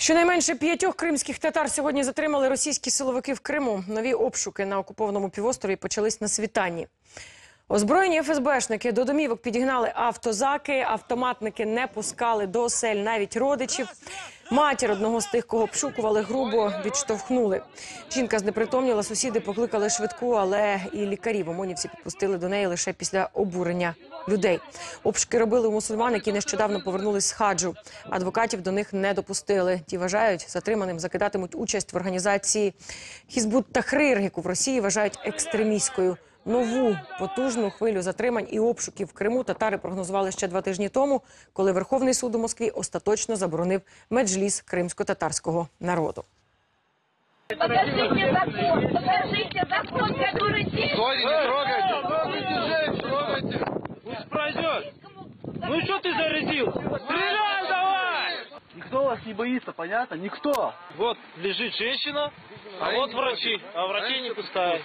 Щонайменше п'ятьох кримських татар сьогодні затримали російські силовики в Криму. Нові обшуки на окупованому півострові почались на світанні. Озброєні ФСБшники до домівок підігнали автозаки, автоматники не пускали до осель навіть родичів. Матір одного з тих, кого обшукували, грубо відштовхнули. Жінка знепритомніла, сусіди покликали швидку, але і лікарів ОМОНівці підпустили до неї лише після обурення людей. Обшуки робили у мусульман, які нещодавно повернулись з хаджу. Адвокатів до них не допустили. Ті вважають, затриманим закидатимуть участь в організації Хізбут Тахрир, яку в Росії вважають екстремістською. Нову потужну хвилю затримань і обшуків в Криму татари прогнозували ще два тижні тому, коли Верховний суд у Москві остаточно заборонив меджліс кримсько-татарського народу. Покажите закон, покажите закон, Ну что ты зарядил? Стреляй давай! Никто вас не боится, понятно? Никто. Вот лежит женщина, а вот врачи, а врачи не пускают.